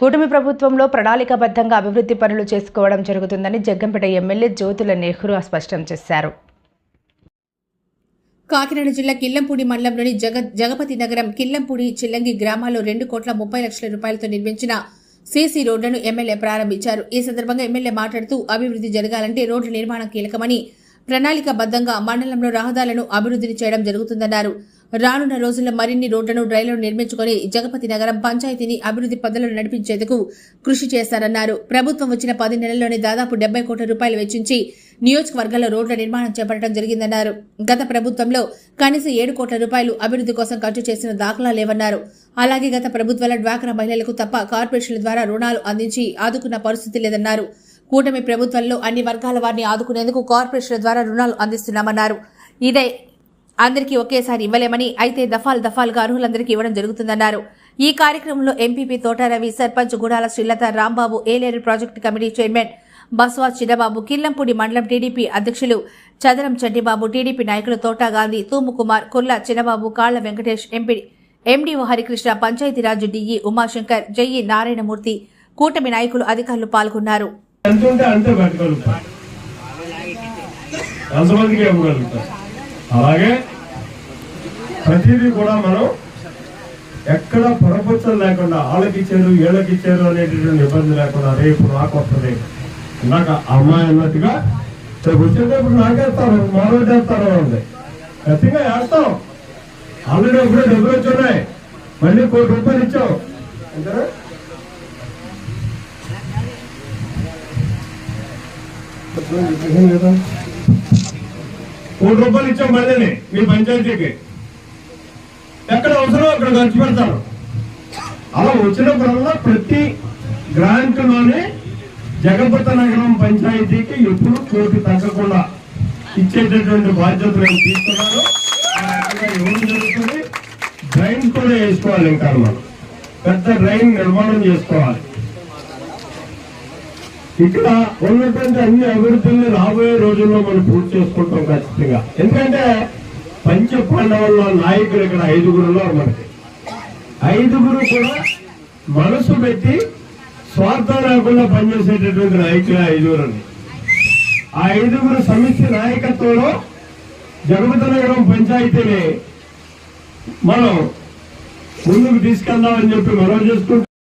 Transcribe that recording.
కూటమి ప్రభుత్వంలో ప్రణాళికాబద్ధంగా అభివృద్ధి పనులు చేసుకోవడం జరుగుతుందని జగ్గంపేట ఎమ్మెల్యే జ్యోతుల నెహ్రూ స్పష్టం చేశారు. కాకినాడ జిల్లా కిల్లంపూడి మండలంలోని జగ జగపతి నగరం కిల్లంపూడి చిల్లంగి గ్రామాల్లో రెండు కోట్ల ముప్పై లక్షల రూపాయలతో నిర్మించిన సీసీ రోడ్లను ఎమ్మెల్యే ప్రారంభించారు. ఈ సందర్భంగా ఎమ్మెల్యే మాట్లాడుతూ అభివృద్ధి జరగాలంటే రోడ్ల నిర్మాణం కీలకమని ప్రణాళికబద్ధంగా మండలంలో రహదారులను అభివృద్ధిని చేయడం జరుగుతుందన్నారు. రానున్న రోజుల్లో మరిన్ని రోడ్లను డ్రైలను నిర్మించుకొని జగపతి నగరం పంచాయతీని అభివృద్ధి పనులను నడిపించేందుకు కృషి చేస్తారన్నారు. ప్రభుత్వం వచ్చిన పది నెలల్లోనే దాదాపు డెబ్బై కోట్ల రూపాయలు వెచ్చించి నియోజకవర్గంలో రోడ్ల నిర్మాణం చేపట్టడం జరిగిందన్నారు. గత ప్రభుత్వంలో కనీసం ఏడు కోట్ల రూపాయలు అభివృద్ధి కోసం ఖర్చు చేసిన దాఖలా లేవన్నారు. అలాగే గత ప్రభుత్వాల డ్వాక్రా మహిళలకు తప్ప కార్పొరేషన్ల ద్వారా రుణాలు అందించి ఆదుకున్న పరిస్థితి లేదన్నారు. కూటమి ప్రభుత్వంలో అన్ని వర్గాల వారిని ఆదుకునేందుకు కార్పొరేషన్ల ద్వారా రుణాలు అందిస్తున్నామన్నారు. ఇదే అందరికీ ఒకేసారి ఇవ్వలేమని అయితే దఫాలు దఫాలుగా అర్హులందరికీ ఇవ్వడం జరుగుతుందన్నారు. ఈ కార్యక్రమంలో MPP Thota Ravi sarpanch Gudala Srilatha Rambabu Yeleru project committee chairman Baswa Chinnababu Killampudi మండలం టీడీపీ అధ్యక్షులు చదరం చంటిబాబు టీడీపీ నాయకులు తోటా గాంధీ తూము Kumar Kolla Chinnababu Kalla Venkatesh MP MDO Harikrishna Panchayat Raj DE Umashankar జయ్యి Narayanamurthy కూటమి నాయకులు అధికారులు పాల్గొన్నారు. అంతే అలాగే ప్రతిదీ కూడా మనం ఎక్కడ ప్రపంచం లేకుండా వాళ్ళకి ఇచ్చారు వీళ్ళకి ఇచ్చారు అనేటటువంటి ఇబ్బంది లేకుండా రేపు నాకు వస్తుంది. ఇందాక అమ్మాయి అన్నట్టుగా రేపు వచ్చేటప్పుడు నాకేస్తారు మరోటి వేస్తారు ఉంది. ఖచ్చితంగా వేస్తాం ఆల్రెడీ ఒకటే డబ్బులు వచ్చి ఉన్నాయి. మళ్ళీ కోటి రూపాయలు ఇచ్చాం. అంతేనా? కోటి రూపాయలు ఇచ్చాం మళ్ళీ మీ పంచాయతీకి. ఎక్కడ అవసరం అక్కడ ఖర్చు పెడతారు. అలా వచ్చినప్పుడల్లా ప్రతి గ్రాంట్లోనే జగపత జగపతి నగరం పంచాయతీకి ఎప్పుడు కోటి తగ్గకుండా ఇచ్చేటటువంటి బాధ్యతలు తీసుకున్నారు. ఏం ఆ జరుగుతుంది? డ్రైన్ కూడా వేసుకోవాలి ఇంకా మనం పెద్ద డ్రైన్ నిర్మాణం చేసుకోవాలి. ఇక్కడ ఉన్నటువంటి అన్ని అభివృద్ధుల్ని రాబోయే రోజుల్లో మనం పూర్తి చేసుకుంటాం ఖచ్చితంగా. ఎందుకంటే పంచ పాండవుల్లో నాయకులు ఇక్కడ ఐదుగురులో ఉన్నారు మనకి. ఐదుగురు కూడా మనసు పెట్టి స్వార్థం లేకుండా పనిచేసేటటువంటి నాయకులు ఐదుగురు ఆ ఐదుగురు సమిష్టి నాయకత్వంలో జగపతి నగరం పంచాయతీని మనం ముందుకు తీసుకెళ్దామని చెప్పి మనం చేసుకుంటూ